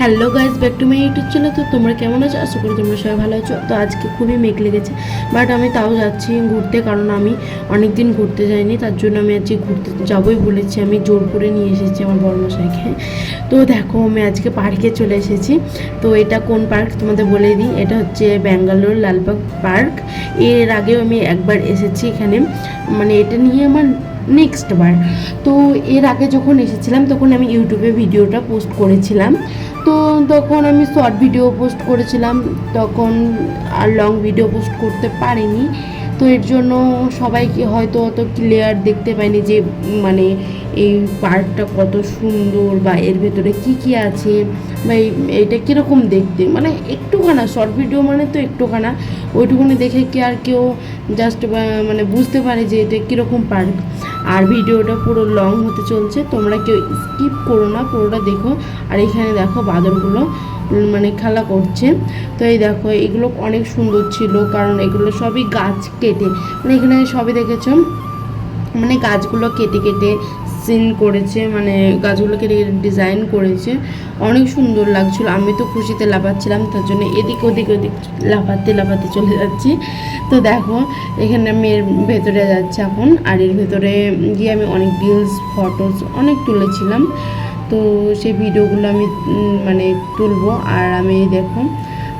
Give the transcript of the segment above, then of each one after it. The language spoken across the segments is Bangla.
Hello guys back to my YouTube channel তো তোমরা কেমন আছো? আশা করি তোমরা সবাই ভালো আছো। তো আজকে খুবই মেঘ লেগেছে। বাট আমি তাও যাচ্ছি ঘুরতে, কারণ আমি অনেক দিন ঘুরতে যাইনি। তার জন্য আমি আজকে ঘুরতে যাবোই বলেছি। আমি জোর করে নিয়ে এসেছি আমার বর্মশাইকে তো দেখো, আমি আজকে পার্কে চলে এসেছি। তো এটা কোন পার্ক? তোমাদের বলে দিই। এটা হচ্ছে ব্যাঙ্গালোর লালবাগ পার্ক। এর আগেও আমি একবার এসেছি এখানে। মানে এটা নিয়ে আমার নেক্সট বার। তো এর আগে যখন এসেছিলাম, তখন আমি ইউটিউবে ভিডিওটা পোস্ট করেছিলাম। তো তখন আমি শর্ট ভিডিও পোস্ট করেছিলাম, তখন আর লং ভিডিও পোস্ট করতে পারিনি। তো এর জন্য সবাইকে হয়তো অত ক্লিয়ার দেখতে পাইনি যে মানে এই পার্কটা কত সুন্দর বা এর ভেতরে কি কি আছে? বা এইটা কীরকম দেখতে? মানে একটুখানা শর্ট ভিডিও মানে তো একটুখানা। ওইটুকুনি দেখে কি আর কেউ জাস্ট মানে বুঝতে পারে যে এটা কীরকম পার্ক। আর ভিডিওটা পুরো লং হতে চলছে, তোমরা কেউ স্কিপ করো না, পুরোটা দেখো। আর এখানে দেখো বাদরগুলো মানে খেলা করছে। তো এই দেখো, এগুলো অনেক সুন্দর ছিল, কারণ এগুলো সবই গাছ কেটে। মানে এখানে সবই দেখেছ? মানে গাছগুলো কেটে কেটে সিন করেছে মানে গাছগুলোকে ডিজাইন করেছে। অনেক সুন্দর লাগছিল। আমি তো খুশিতে লাফাচ্ছিলাম, তার জন্য এদিক ওদিক ওদিক লাফাতে লাফাতে চলে যাচ্ছি। তো দেখো, এখানে আমি এর ভেতরে যাচ্ছি এখন, আর এর ভেতরে গিয়ে আমি অনেক রিলস ফটোস অনেক তুলেছিলাম। তো সেই ভিডিওগুলো আমি মানে তুলবো। আর আমি দেখো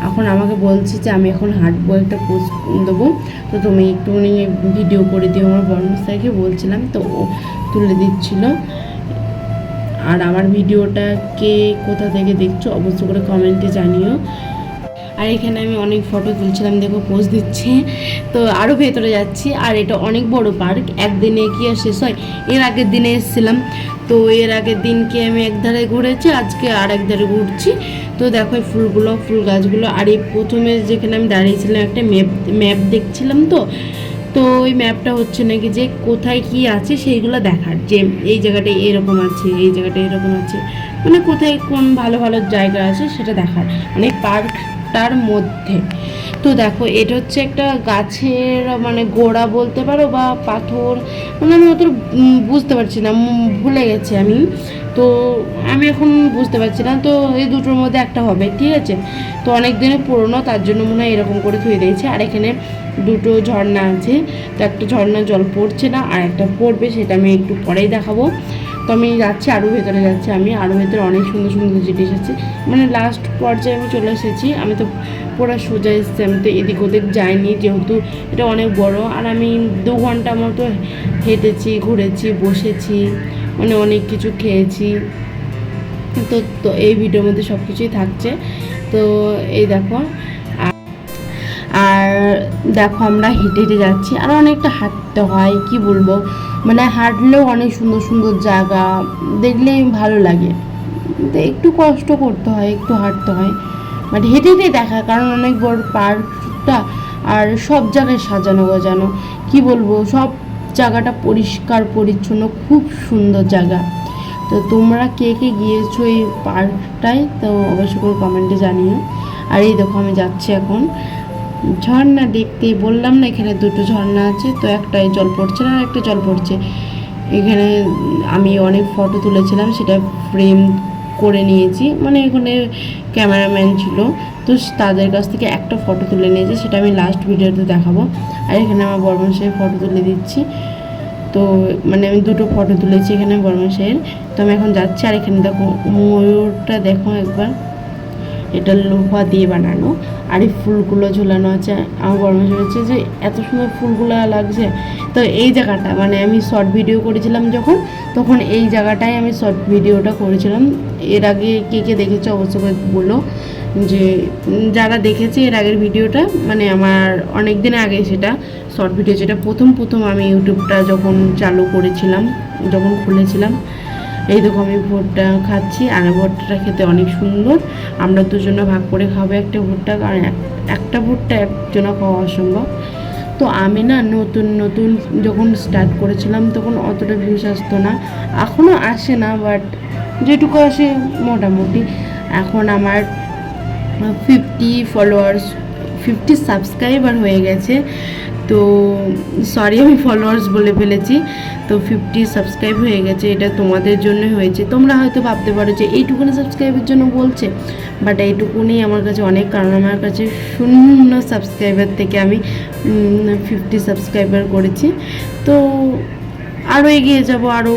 এখন আমাকে বলছে যে আমি এখন হাঁটবো, একটা পোস্ট দেবো। তো তুমি একটুখানি ভিডিও করে দিও আমার বর্মস্থাকে বলছিলাম তো ও তুলে দিচ্ছিল। আর আমার ভিডিওটা কে কোথা থেকে দেখছ অবশ্য করে কমেন্টে জানিও। আর এখানে আমি অনেক ফটো তুলছিলাম, দেখো পোজ দিচ্ছে। তো আরও ভেতরে যাচ্ছি, আর এটা অনেক বড় পার্ক একদিনে কি আর শেষ হয়? এর আগের দিনে এসেছিলাম। তো এর আগের দিনকে আমি এক ধারে ঘুরেছি, আজকে আর এক ধারে ঘুরছি। তো দেখো ফুলগুলো, ফুল গাছগুলো, আর এই প্রথমে যেখানে আমি দাঁড়িয়েছিলাম, একটা ম্যাপ ম্যাপ দেখছিলাম তো? তো ওই ম্যাপটা হচ্ছে নাকি যে কোথায় কি আছে সেইগুলো দেখার, যে এই জায়গাটা এরকম আছে, এই জায়গাটা এরকম আছে। মানে কোথায় কোন ভালো ভালো জায়গা আছে সেটা দেখার মানে পার্কটার মধ্যে। তো দেখো, এটা হচ্ছে একটা গাছের মানে গোড়া বলতে পারো বা পাথর মানে আমি অত বুঝতে পারছি না ভুলে গেছি আমি। তো আমি এখন বুঝতে পারছি না, তো এই দুটোর মধ্যে একটা হবে, ঠিক আছে? তো অনেক দিনের পুরনো, তার জন্য মনে হয় এরকম করে ধুয়ে দিয়েছে। আর এখানে দুটো ঝর্ণা আছে, তো একটা ঝর্ণা জল পড়ছে না, আর একটা পড়বে, সেটা আমি একটু পরেই দেখাবো। তো আমি যাচ্ছি আরও ভেতরে যাচ্ছি আমি। আরও ভেতরে অনেক সুন্দর সুন্দর জিনিস আছে। মানে লাস্ট পর্যায়ে আমি চলে এসেছি। আমি তো পুরো সোজা এসেছি, আমি তো এদিক ওদিক যাইনি যেহেতু এটা অনেক বড়। আর আমি দু ঘণ্টা মতো হেঁটেছি, ঘুরেছি, বসেছি মানে অনেক কিছু খেয়েছি। তো তো এই ভিডিওর মধ্যে সব কিছুই থাকছে। তো এই দেখো দেখো আমরা হেঁটে হেঁটে যাচ্ছি, আর অনেকটা হাঁটতে হয়, কি বলব? মানে হাঁটলেও অনেক সুন্দর সুন্দর জায়গা, দেখলে ভালো লাগে। তো একটু কষ্ট করতে হয়, একটু হাঁটতে হয়। বাট হেঁটে হেঁটে দেখা, কারণ অনেক বড় পার্কটা আর সব জায়গায় সাজানো গোজানো। কি বলব? সব জায়গাটা পরিষ্কার, পরিচ্ছন্ন, খুব সুন্দর জায়গা। তো তোমরা কে কে গিয়েছো এই পার্কটায়, তো অবশ্যই করে কমেন্টে জানিও। আর এই দেখো আমি যাচ্ছি এখন। ঝর্ণা দেখতে বললাম না, এখানে দুটো ঝর্ণা আছে, তো একটাই জল পড়ছে না একটা জল পড়ছে। এখানে আমি অনেক ফটো তুলেছিলাম, সেটা ফ্রেম করে নিয়েছি মানে এখানে ক্যামেরাম্যান ছিল, তো তাদের কাছ থেকে একটা ফটো তুলে নিয়েছি, সেটা আমি লাস্ট ভিডিওতে দেখাবো। আর এখানে আমার বর্মশাই ফটো তুলে দিচ্ছি। তো মানে আমি দুটো ফটো তুলেছি এখানে বর্মশাইয়ের তো আমি এখন যাচ্ছি, আর এখানে দেখো ময়ূরটা দেখো একবার। এটা লোহা দিয়ে বানানো। আর এই ফুলগুলো ঝোলানো আছে, আমার বর্মশাই হচ্ছে যে এত সুন্দর ফুলগুলো লাগছে। তো এই জায়গাটা মানে আমি শর্ট ভিডিও করেছিলাম যখন, তখন এই জায়গাটায় আমি শর্ট ভিডিওটা করেছিলাম। এর আগে কে কে দেখেছে অবশ্য বলো যে যারা দেখেছে এর আগের ভিডিওটা মানে আমার অনেক দিন আগে সেটা শর্ট ভিডিও যেটা প্রথম প্রথম আমি ইউটিউবটা যখন চালু করেছিলাম, যখন খুলেছিলাম এই দেখো আমি ভুট্টা খাচ্ছি, আর ভুট্টাটা খেতে অনেক সুন্দর। আমরা দুজনে ভাগ করে খাব একটা ভুট্টা, কারণ এক- একটা ভুট্টা একজনা খাওয়া অসম্ভব। তো আমি না নতুন নতুন যখন স্টার্ট করেছিলাম, তখন অতটা ভিউস আসতো না। এখনও আসে না বাট যেটুকু আসে মোটামুটি। এখন আমার ফিফটি ফলোয়ার্স ফিফটি সাবস্ক্রাইবার হয়ে গেছে। তো সরি আমি ফলোয়ার্স বলে ফেলেছি। তো ফিফটি সাবস্ক্রাইব হয়ে গেছে, এটা তোমাদের জন্য হয়েছে। তোমরা হয়তো ভাবতে পারো যে এইটুকুনি সাবস্ক্রাইবের জন্য বলছে বাট এইটুকুনি আমার কাছে অনেক কারণ। আমার কাছে শূন্য সাবস্ক্রাইবার থেকে আমি ফিফটি সাবস্ক্রাইবার করেছি। তো আরও এগিয়ে যাব আরও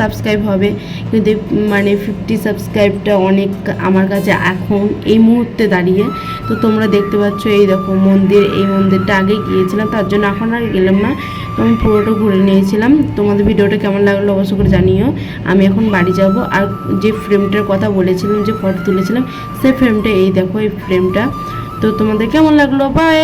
সাবস্ক্রাইব হবে। কিন্তু মানে ফিফটি সাবস্ক্রাইবটা অনেক আমার কাছে এখন এই মুহূর্তে দাঁড়িয়ে। তো তোমরা দেখতে পাচ্ছ, এই দেখো মন্দির, এই মন্দিরটা আগে গিয়েছিলাম, তার জন্য এখন আর গেলাম না। তো আমি পুরোটা ঘুরে নিয়েছিলাম। তোমাদের ভিডিওটা কেমন লাগল অবশ্য করে জানিও। আমি এখন বাড়ি যাব। আর যে ফ্রেমটার কথা বলেছিলাম, যে ফটো তুলেছিলাম সেই ফ্রেমটা এই দেখো, এই ফ্রেমটা তো তোমাদের কেমন লাগল? বাই